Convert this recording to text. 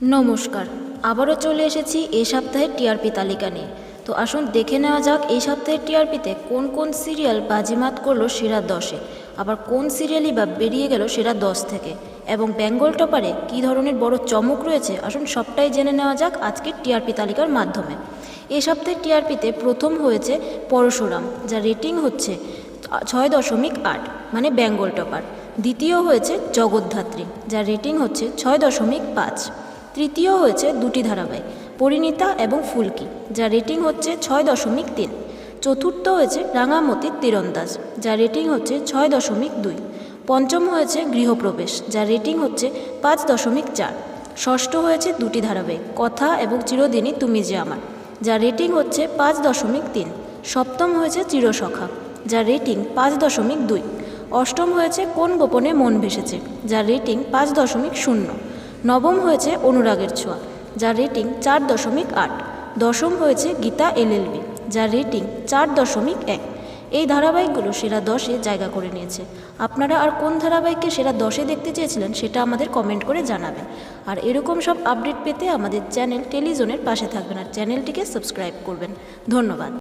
নমস্কার। আবারও চলে এসেছি এই সপ্তাহের টিআরপি তালিকা নিয়ে। তো আসুন দেখে নেওয়া যাক এই সপ্তাহের টিআরপিতে কোন কোন সিরিয়াল বাজিমাত করল সেরা দশে, আবার কোন সিরিয়ালই বা বেরিয়ে গেল সেরা দশ থেকে, এবং বেঙ্গল টপারে কী ধরনের বড় চমক রয়েছে আসুন সবটাই জেনে নেওয়া যাক আজকের টিআরপি তালিকার মাধ্যমে। এই সপ্তাহের টিআরপিতে প্রথম হয়েছে পরশুরাম, যার রেটিং হচ্ছে ছয় দশমিক আট মানে বেঙ্গল টপার। দ্বিতীয় হয়েছে জগদ্ধাত্রী, যার রেটিং হচ্ছে ছয় দশমিক পাঁচ। তৃতীয় হয়েছে দুটি ধারাবাহিক, পরিণীতা এবং ফুলকি যার রেটিং হচ্ছে ছয় দশমিক তিন। চতুর্থ হয়েছে রাঙামতির তীরন্দাজ যার রেটিং হচ্ছে ছয় দশমিক দুই। পঞ্চম হয়েছে গৃহপ্রবেশ যার রেটিং হচ্ছে পাঁচ দশমিক চার। ষষ্ঠ হয়েছে দুটি ধারাবাহিক, কথা এবং চিরদিনই তুমি যে আমার যার রেটিং হচ্ছে পাঁচ দশমিক তিন। সপ্তম হয়েছে চিরসখা যার রেটিং পাঁচ দশমিক দুই। অষ্টম হয়েছে কোন গোপনে মন ভেসেছে যার রেটিং পাঁচ দশমিক শূন্য। নবম হয়েছে অনুরাগের ছোঁয়া, যার রেটিং চার দশমিক আট। দশম হয়েছে গীতা এলএলবি যার রেটিং চার দশমিক এক। এই ধারাবাহিকগুলো সেরা দশে জায়গা করে নিয়েছে। আপনারা আর কোন ধারাবাহিককে সেরা দশে দেখতে চেয়েছিলেন সেটা আমাদের কমেন্ট করে জানাবেন। আর এরকম সব আপডেট পেতে আমাদের চ্যানেল টেলিজনের পাশে থাকবেন আর চ্যানেলটিকে সাবস্ক্রাইব করবেন। ধন্যবাদ।